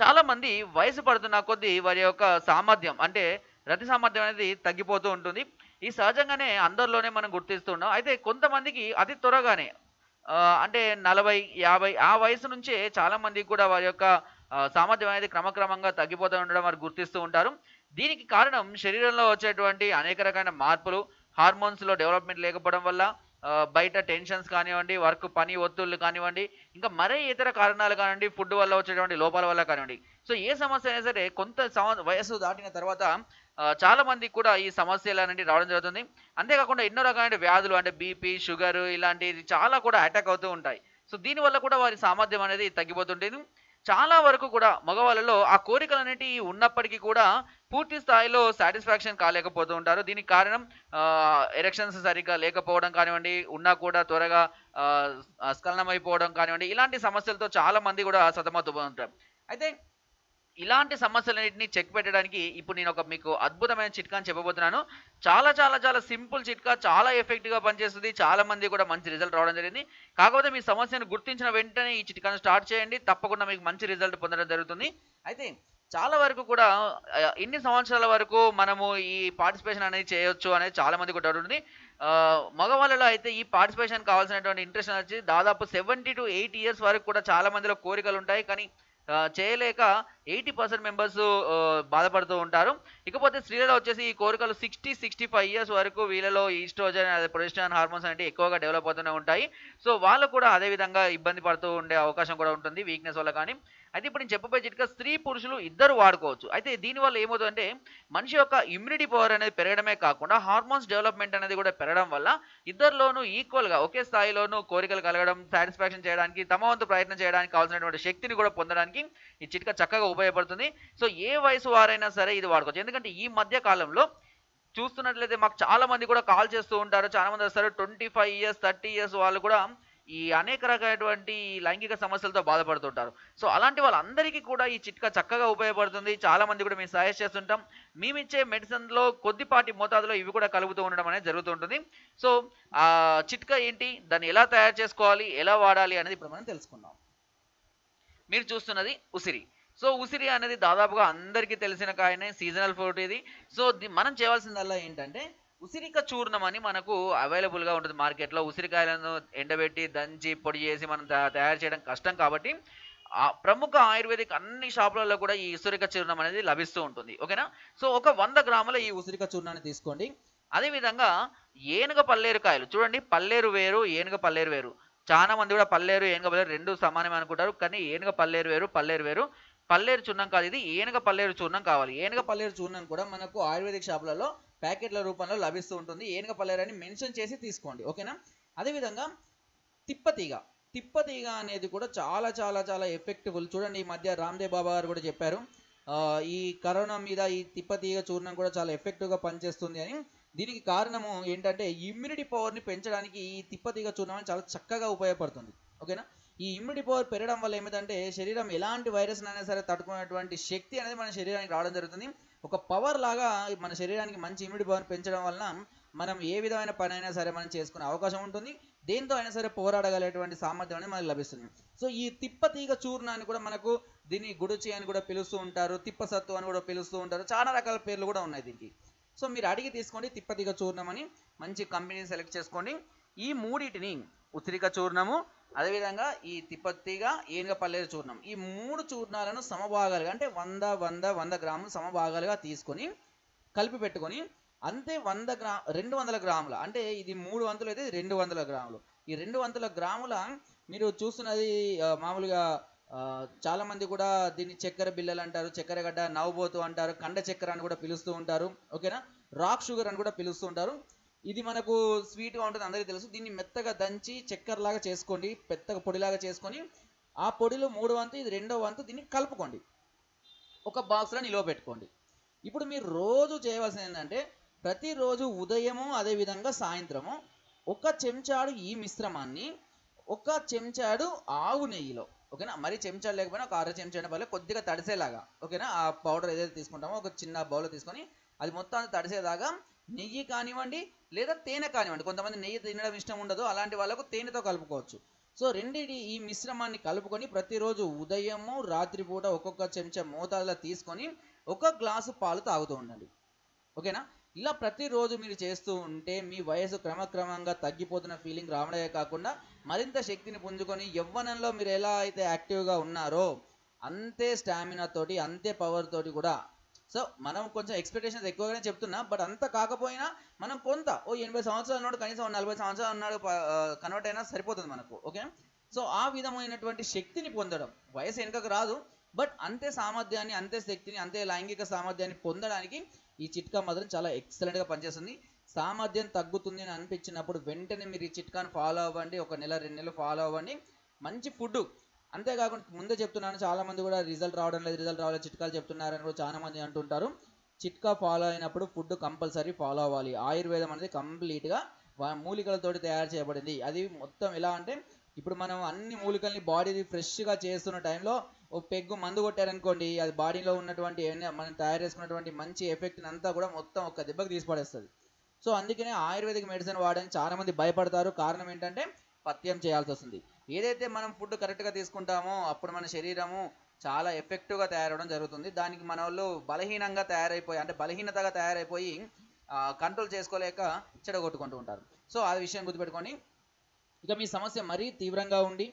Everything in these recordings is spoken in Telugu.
చాలా మంది వయసు పడుతున్న కొద్దీ వారి యొక్క సామర్థ్యం అంటే రతి సామర్థ్యం అనేది తగ్గిపోతూ ఉంటుంది. ఈ సహజంగానే అందరిలోనే మనం గుర్తిస్తున్నాం అయితే కొంతమందికి అతి త్వరగానే అంటే నలభై యాభై ఆ వయసు నుంచే చాలా మందికి కూడా వారి యొక్క సామర్థ్యం అనేది క్రమక్రమంగా తగ్గిపోతూ ఉండడం వారు గుర్తిస్తూ ఉంటారు. దీనికి కారణం శరీరంలో వచ్చేటువంటి అనేక రకమైన మార్పులు హార్మోన్స్లో డెవలప్మెంట్ లేకపోవడం వల్ల బయట టెన్షన్స్ కానివ్వండి వర్క్ పని ఒత్తిళ్ళు కానివ్వండి ఇంకా మరే ఇతర కారణాలు కానివ్వండి ఫుడ్ వల్ల వచ్చేటువంటి లోపాల వల్ల కానివ్వండి. సో ఏ సమస్య అయినా సరే కొంత వయసు దాటిన తర్వాత చాలా మందికి కూడా ఈ సమస్యలు అనేవి రావడం జరుగుతుంది. అంతేకాకుండా ఎన్నో రకమైన వ్యాధులు అంటే బీపీ షుగర్ ఇలాంటివి చాలా కూడా అటాక్ అవుతూ ఉంటాయి. సో దీనివల్ల కూడా వారి సామర్థ్యం అనేది తగ్గిపోతుంటుంది. చాలా వరకు కూడా మగవాళ్ళలో ఆ కోరికలు అనేటివి ఉన్నప్పటికీ కూడా పూర్తి స్థాయిలో సాటిస్ఫాక్షన్ కాలేకపోతూ ఉంటారు. దీనికి కారణం ఎరెక్షన్స్ సరిగ్గా లేకపోవడం కానివ్వండి ఉన్నా కూడా త్వరగా స్ఖలనం అయిపోవడం కానివ్వండి ఇలాంటి సమస్యలతో చాలా మంది కూడా సతమతమవుతూ ఉంటారు అయితే ఇలాంటి సమస్యలన్నింటినీ చెక్ పెట్టడానికి ఇప్పుడు నేను ఒక మీకు అద్భుతమైన చిట్కాని చెప్పబోతున్నాను. చాలా చాలా చాలా సింపుల్ చిట్కా చాలా ఎఫెక్టివ్గా పనిచేస్తుంది. చాలా మంది కూడా మంచి రిజల్ట్ రావడం జరిగింది. కాకపోతే మీ సమస్యను గుర్తించిన వెంటనే ఈ చిట్కాను స్టార్ట్ చేయండి. తప్పకుండా మీకు మంచి రిజల్ట్ పొందడం జరుగుతుంది. అయితే చాలా వరకు కూడా ఎన్ని ఇన్ని సంవత్సరాల వరకు మనము ఈ పార్టిసిపేషన్ అనేది చేయొచ్చు అనేది చాలా మంది కూడా ఉంటుంది. ఉంది మగవాళ్ళలో అయితే ఈ పార్టిసిపేషన్ కావాల్సినటువంటి ఇంట్రెస్ట్ వచ్చి దాదాపు సెవెంటీ టు ఎయిట్ ఇయర్స్ వరకు కూడా చాలా మందిలో కోరికలు ఉంటాయి. కానీ చేయలేక ఎయిటీ పర్సెంట్ మెంబర్స్ బాధపడుతూ ఉంటారు. ఇకపోతే స్త్రీలలో వచ్చేసి ఈ కోరికలు సిక్స్టీ సిక్స్టీ ఫైవ్ ఇయర్స్ వరకు వీళ్ళలో ఈస్ట్రోజన్ అదే ప్రొజెస్టాన్ హార్మోన్స్ అనేవి ఎక్కువగా డెవలప్ అవుతూనే ఉంటాయి. సో వాళ్ళు కూడా అదే విధంగా ఇబ్బంది పడుతూ ఉండే అవకాశం కూడా ఉంటుంది వీక్నెస్ వల్ల కానీ. అయితే ఇప్పుడు నేను చెప్పబోయే చిట్కా స్త్రీ పురుషులు ఇద్దరు వాడుకోవచ్చు. అయితే దీనివల్ల ఏమవుతుందంటే మనిషి యొక్క ఇమ్యూనిటీ పవర్ అనేది పెరగడమే కాకుండా హార్మోన్స్ డెవలప్మెంట్ అనేది కూడా పెరగడం వల్ల ఇద్దరిలోనూ ఈక్వల్గా ఒకే స్థాయిలోనూ కోరికలు కలగడం సాటిస్ఫాక్షన్ చేయడానికి తమ వంతు ప్రయత్నం చేయడానికి కావాల్సినటువంటి శక్తిని కూడా పొందడానికి ఈ చిట్కా చక్కగా ఉపయోగపడుతుంది. సో ఏ వయసు వారైనా సరే ఇది వాడుకోవచ్చు. ఎందుకంటే ఈ మధ్య కాలంలో చూస్తున్నట్లయితే మాకు చాలా మంది కూడా కాల్ చేస్తూ ఉంటారు. చాలా మంది వస్తారు twenty five years thirty years వాళ్ళు కూడా ఈ అనేక రకమైనటువంటి లైంగిక సమస్యలతో బాధపడుతుంటారు. సో అలాంటి వాళ్ళందరికీ కూడా ఈ చిట్కా చక్కగా ఉపయోగపడుతుంది. చాలా మంది కూడా మేము సజెస్ట్ చేస్తుంటాం. మేమిచ్చే మెడిసిన్లో కొద్దిపాటి మోతాదులో ఇవి కూడా కలుగుతూ ఉండడం అనేది జరుగుతుంటుంది. సో ఆ చిట్కా ఏంటి? దాన్ని ఎలా తయారు చేసుకోవాలి? ఎలా వాడాలి అనేది ఇప్పుడు మనం తెలుసుకుందాం. మీరు చూస్తున్నది ఉసిరి. సో ఉసిరి అనేది దాదాపుగా అందరికీ తెలిసిన కాయనే సీజనల్ ఫ్రూట్ ఇది. సో మనం చేయాల్సిందల్లా ఏంటంటే ఉసిరిక చూర్ణం అని మనకు అవైలబుల్గా ఉంటుంది మార్కెట్లో. ఉసిరికాయలను ఎండబెట్టి దంచి పొడి చేసి మనం తయారు చేయడం కష్టం కాబట్టి ఆ ప్రముఖ ఆయుర్వేదిక్ అన్ని షాపులలో కూడా ఈ ఉసిరిక చూర్ణం అనేది లభిస్తూ ఉంటుంది. ఓకేనా? సో ఒక వంద గ్రాముల ఈ ఉసిరిక చూర్ణాన్ని తీసుకోండి. అదేవిధంగా ఏనుగ పల్లేరు కాయలు. చూడండి పల్లేరు వేరు ఏనుగ పల్లేరు వేరు. చాలా మంది కూడా పల్లేరు ఏనుగ పల్లేరు రెండు సమానమే అనుకుంటారు. కానీ ఏనుగ పల్లేరు వేరు పల్లేరు వేరు. పల్లేరు చూర్ణం కాదు ఇది ఏనుగ పల్లేరు చూర్ణం కావాలి. ఏనుగ పల్లేరు చూర్ణం కూడా మనకు ఆయుర్వేదిక్ షాపులలో ప్యాకెట్ల రూపంలో లభిస్తూ ఉంటుంది. ఏనుగ పల్లేరు మెన్షన్ చేసి తీసుకోండి. ఓకేనా? అదేవిధంగా తిప్పతీగ. తిప్పతీగ అనేది కూడా చాలా చాలా చాలా ఎఫెక్టివ్ చూడండి ఈ మధ్య రామ్దేవ్ బాబా గారు కూడా చెప్పారు. ఈ కరోనా మీద ఈ తిప్పతీగ చూర్ణం కూడా చాలా ఎఫెక్టివ్గా పనిచేస్తుంది అని. దీనికి కారణము ఏంటంటే ఇమ్యూనిటీ పవర్ని పెంచడానికి ఈ తిప్పతీగ చూర్ణం అనేది చాలా చక్కగా ఉపయోగపడుతుంది. ఓకేనా? ఈ ఇమ్యూనిటీ పవర్ పెరగడం వల్ల ఏమిటంటే శరీరం ఎలాంటి వైరస్ అయినా సరే తట్టుకునేటువంటి శక్తి అనేది మన శరీరానికి రావడం జరుగుతుంది. ఒక పవర్ లాగా మన శరీరానికి మంచి ఇమ్యూనిటీ పవర్ పెంచడం వలన మనం ఏ విధమైన పని అయినా సరే మనం చేసుకునే అవకాశం ఉంటుంది. దేంతో అయినా సరే పోరాడగలేటువంటి సామర్థ్యం అనేది మనకు లభిస్తుంది. సో ఈ తిప్పతీగ చూర్ణాన్ని కూడా మనకు దీన్ని గుడుచి అని కూడా పిలుస్తూ ఉంటారు. తిప్పసత్తు అని కూడా పిలుస్తూ ఉంటారు. చాలా రకాల పేర్లు కూడా ఉన్నాయి దీనికి. సో మీరు అడిగి తీసుకోండి తిప్పతీగ చూర్ణం అని. మంచి కంపెనీని సెలెక్ట్ చేసుకోండి. ఈ మూడింటిని ఉత్తిరిక చూర్ణము అదేవిధంగా ఈ తిప్పత్తిగా ఏనుగ చూర్ణం. ఈ మూడు చూర్ణాలను సమభాగాలుగా అంటే వంద వంద వంద గ్రాములు సమభాగాలుగా తీసుకొని కలిపి పెట్టుకొని అంతే వంద గ్రా రెండు వందల గ్రాముల అంటే ఇది మూడు వంతులు అయితే రెండు వందల గ్రాములు. ఈ రెండు వందల గ్రాముల మీరు చూస్తున్నది మామూలుగా చాలామంది కూడా దీన్ని చక్కెర బిల్లలు అంటారు చక్కెర గడ్డ నవ్వుబోతు అంటారు కండ చక్కెర అని కూడా పిలుస్తూ ఉంటారు ఓకేనా? రాక్ షుగర్ అని కూడా పిలుస్తూ ఉంటారు. ఇది మనకు స్వీట్గా ఉంటుంది అందరికీ తెలుసు. దీన్ని మెత్తగా దంచి చక్కెరలాగా చేసుకోండి మెత్తగా పొడిలాగా చేసుకొని ఆ పొడిలో మూడు వంతు ఇది రెండో వంతు దీన్ని కలుపుకోండి. ఒక బాక్స్లో నిలువ పెట్టుకోండి. ఇప్పుడు మీరు రోజు చేయవలసింది ఏంటంటే ప్రతిరోజు ఉదయము అదేవిధంగా సాయంత్రము ఒక చెంచాడు ఈ మిశ్రమాన్ని ఒక చెంచాడు ఆవు నెయ్యిలో ఓకేనా? మరి చెంచాడు లేకపోయినా ఒక అర చెంచాడు వల్ల కొద్దిగా తడిసేలాగా ఓకేనా? ఆ పౌడర్ ఏదైతే తీసుకుంటామో ఒక చిన్న బౌల్ తీసుకొని అది మొత్తం అంతా తడిసేదాకా నెయ్యి కానివ్వండి లేదా తేనె కానివ్వండి. కొంతమంది నెయ్యి తినడం ఇష్టం ఉండదు. అలాంటి వాళ్ళకు తేనెతో కలుపుకోవచ్చు. సో రెండింటి ఈ మిశ్రమాన్ని కలుపుకొని ప్రతిరోజు ఉదయము రాత్రిపూట ఒక్కొక్క చెంచా మోతాదులో తీసుకొని ఒక గ్లాసు పాలు తాగుతూ ఉండండి. ఓకేనా? ఇలా ప్రతిరోజు మీరు చేస్తూ ఉంటే మీ వయసు క్రమక్రమంగా తగ్గిపోతున్న ఫీలింగ్ రావడమే కాకుండా మరింత శక్తిని పుంజుకొని యవ్వనంలో మీరు ఎలా అయితే యాక్టివ్గా ఉన్నారో అంతే స్టామినా తోటి అంతే పవర్ తోటి కూడా సో మనం కొంచెం ఎక్స్పెక్టేషన్స్ ఎక్కువగానే చెప్తున్నా బట్ అంత కాకపోయినా మనం కొంత ఓ ఎనభై సంవత్సరాలు ఉన్నాడు కనీసం నలభై సంవత్సరాలు ఉన్నాడు కన్వర్ట్ అయినా సరిపోతుంది మనకు ఓకే సో ఆ విధమైనటువంటి శక్తిని పొందడం వయసు వెనుకకు రాదు బట్ అంతే సామర్థ్యాన్ని అంతే శక్తిని అంతే లైంగిక సామర్థ్యాన్ని పొందడానికి ఈ చిట్కా మాత్రం చాలా ఎక్సలెంట్గా పనిచేస్తుంది. సామర్థ్యం తగ్గుతుంది అని అనిపించినప్పుడు వెంటనే మీరు ఈ చిట్కాను ఫాలో అవ్వండి ఒక నెల రెండు నెలలు ఫాలో అవ్వండి. మంచి ఫుడ్ అంతేకాకుండా ముందే చెప్తున్నాను చాలా మంది కూడా రిజల్ట్ రావడం లేదు రిజల్ట్ రావడం చిట్కాలు చెప్తున్నారని కూడా చాలా మంది అంటుంటారు. చిట్కా ఫాలో అయినప్పుడు ఫుడ్ కంపల్సరీ ఫాలో అవ్వాలి. ఆయుర్వేదం అనేది కంప్లీట్గా మూలికలతోటి తయారు చేయబడింది. అది మొత్తం ఎలా అంటే ఇప్పుడు మనం అన్ని మూలికల్ని బాడీని ఫ్రెష్గా చేస్తున్న టైంలో ఓ పెగ్గు మందు కొట్టారనుకోండి అది బాడీలో ఉన్నటువంటి మనం తయారు చేసుకున్నటువంటి మంచి ఎఫెక్ట్ని అంతా కూడా మొత్తం ఒక దెబ్బకి తీసి సో అందుకనే ఆయుర్వేదిక్ మెడిసిన్ వాడడానికి చాలామంది భయపడతారు. కారణం ఏంటంటే పత్యం చేయాల్సి వస్తుంది ఏదైతే మనం ఫుడ్ కరెక్ట్గా తీసుకుంటామో అప్పుడు మన శరీరము చాలా ఎఫెక్టివ్గా తయారవడం జరుగుతుంది. దానికి మన వాళ్ళు బలహీనంగా తయారైపోయి అంటే బలహీనతగా తయారైపోయి కంట్రోల్ చేసుకోలేక చెడగొట్టుకుంటూ ఉంటారు. సో ఆ విషయం గుర్తుపెట్టుకొని ఇక మీ సమస్య మరీ తీవ్రంగా ఉండి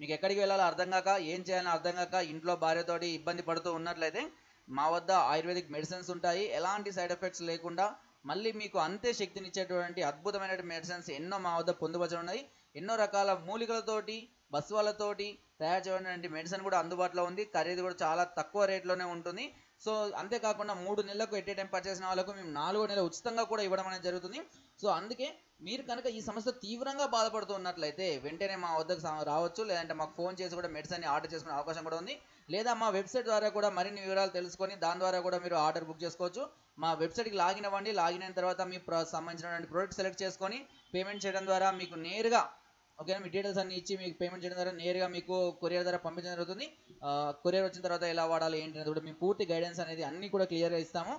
మీకు ఎక్కడికి వెళ్ళాలో అర్థం కాక ఏం చేయాలో అర్థం కాక ఇంట్లో భార్యతోటి ఇబ్బంది పడుతూ ఉన్నట్లయితే మా వద్ద ఆయుర్వేదిక్ మెడిసిన్స్ ఉంటాయి. ఎలాంటి సైడ్ ఎఫెక్ట్స్ లేకుండా మళ్ళీ మీకు అంతే శక్తినిచ్చేటువంటి అద్భుతమైన మెడిసిన్స్ ఎన్నో మా వద్ద పొందుపరచ ఉన్నాయి ఎన్నో రకాల మూలికలతోటి బస్సులతోటి తయారు చేయడానికి మెడిసిన్ కూడా అందుబాటులో ఉంది. ఖరీదు కూడా చాలా తక్కువ రేట్లోనే ఉంటుంది. సో అంతేకాకుండా మూడు నెలలకు ఎట్ టైం పర్చేస్ వాళ్ళకు మేము నాలుగో నెల ఉచితంగా కూడా ఇవ్వడం అనేది జరుగుతుంది. సో అందుకే మీరు కనుక ఈ సమస్య తీవ్రంగా బాధపడుతూ ఉన్నట్లయితే వెంటనే మా వద్దకు రావచ్చు. లేదంటే మాకు ఫోన్ చేసి కూడా మెడిసిన్ ఆర్డర్ చేసుకునే అవకాశం కూడా ఉంది. లేదా మా వెబ్సైట్ ద్వారా కూడా మరిన్ని వివరాలు తెలుసుకొని దాని ద్వారా కూడా మీరు ఆర్డర్ బుక్ చేసుకోవచ్చు. మా వెబ్సైట్కి లాగిన్ అవ్వండి. లాగిన్ అయిన తర్వాత మీ సంబంధించినటువంటి ప్రోడక్ట్ సెలెక్ట్ చేసుకొని పేమెంట్ చేయడం ద్వారా మీకు నేరుగా ఓకేనా మీ డీటెయిల్స్ అన్ని ఇచ్చి మీకు పేమెంట్ చేయడం ద్వారా నేరుగా మీకు కొరియర్ ద్వారా పంపించడం జరుగుతుంది. కొరియర్ వచ్చిన తర్వాత ఎలా వాడాలి ఏంటి అనేది కూడా మేము పూర్తి గైడెన్స్ అనేది అన్ని కూడా క్లియర్గా ఇస్తాము.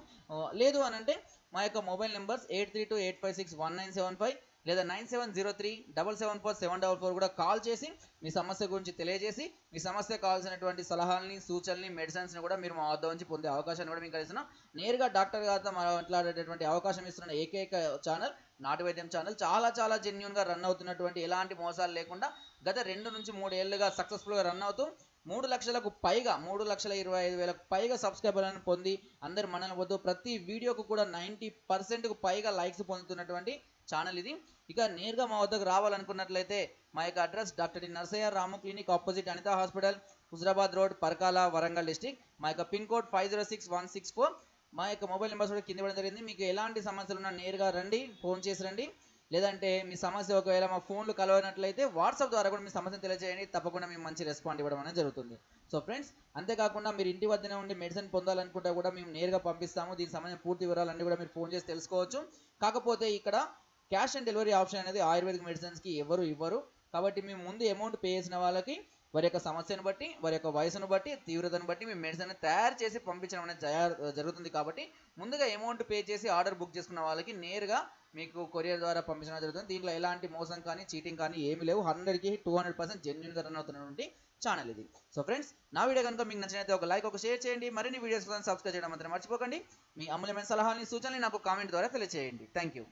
లేదు అని అంటే మా యొక్క mobile numbers eight three two eight five six one nine seven five లేదా nine seven zero three double seven four seven double four కూడా కాల్ చేసి మీ సమస్య గురించి తెలియజేసి మీ సమస్య కావాల్సినటువంటి సలహాలని సూచనల్ని మెడిసిన్స్ని కూడా మీరు మా వద్ద నుంచి పొందే అవకాశాన్ని కూడా మీకు కలిగిస్తున్నాం నేరుగా డాక్టర్ గారితో మాట్లాడేటటువంటి అవకాశం ఇస్తున్న ఏకైక ఛానల్ నాటు వైద్యం ఛానల్ చాలా చాలా జెన్యున్గా రన్ అవుతున్నటువంటి ఎలాంటి మోసాలు లేకుండా గత రెండు నుంచి మూడు ఏళ్ళుగా సక్సెస్ఫుల్గా రన్ అవుతూ మూడు లక్షలకు పైగా మూడు లక్షల ఇరవై ఐదు వేలకు పైగా సబ్స్క్రైబర్లను పొంది అందరు మనల్ని వద్దు. ప్రతి వీడియోకు కూడా నైంటీ పర్సెంట్కు పైగా లైక్స్ పొందుతున్నటువంటి ఛానల్ ఇది. ఇక నేరుగా మా వద్దకు రావాలనుకున్నట్లయితే మా యొక్క address doctor Narsaiah Ramu clinic opposite Anitha hospital Huzurabad road Parakala Warangal district మా యొక్క pin code five zero six one six four మా యొక్క మొబైల్ నెంబర్స్ కూడా కింద ఇవ్వడం జరిగింది. మీకు ఎలాంటి సమస్యలు ఉన్నా నేరుగా రండి ఫోన్ చేసి రండి. లేదంటే మీ సమస్య ఒకవేళ మా ఫోన్లు కలవనట్లయితే వాట్సాప్ ద్వారా కూడా మీ సమస్యను తెలియజేయండి. తప్పకుండా మేము మంచి రెస్పాండ్ ఇవ్వడం అనేది జరుగుతుంది. సో ఫ్రెండ్స్ అంతేకాకుండా మీరు ఇంటి వద్దనే ఉండి మెడిసిన్ పొందాలనుకుంటే కూడా మేము నేరుగా పంపిస్తాము. దీనికి సంబంధించిన పూర్తి వివరాలన్నీ కూడా మీరు ఫోన్ చేసి తెలుసుకోవచ్చు. కాకపోతే ఇక్కడ క్యాష్ ఆన్ డెలివరీ ఆప్షన్ అనేది ఆయుర్వేదిక్ మెడిసిన్స్కి ఎవరు ఇవ్వరు. కాబట్టి మేము ముందు అమౌంట్ పే చేసిన వాళ్ళకి వారి యొక్క సమస్యను బట్టి వారి యొక్క వయసును బట్టి తీవ్రతను బట్టి మేము మెడిసిన్ తయారు చేసి పంపించడం అనేది జరుగుతుంది కాబట్టి ముందుగా అమౌంట్ పే చేసి ఆర్డర్ బుక్ చేసుకున్న వాళ్ళకి నేరుగా మీకు కొరియర్ ద్వారా పంపించడం జరుగుతుంది. దీంట్లో ఎలాంటి మోసం కానీ చీటింగ్ కానీ ఏమి లేవు. హండ్రెడ్కి టూ హండ్రెడ్ పర్సెంట్ జెన్యున్గా రన్ అవుతున్నటువంటి ఛానల్ ఇది. సో ఫ్రెండ్స్ నా వీడియో కనుక మీకు నచ్చినైతే ఒక లైక్ ఒక షేర్ చేయండి. మరిన్ని వీడియోస్ కోసం సబ్స్క్రైబ్ చేయడం మాత్రం మర్చిపోకండి. మీ అమూల్యమైన సలహాలని సూచనలు నాకు కామెంట్ ద్వారా తెలియజేయండి థ్యాంక్ యూ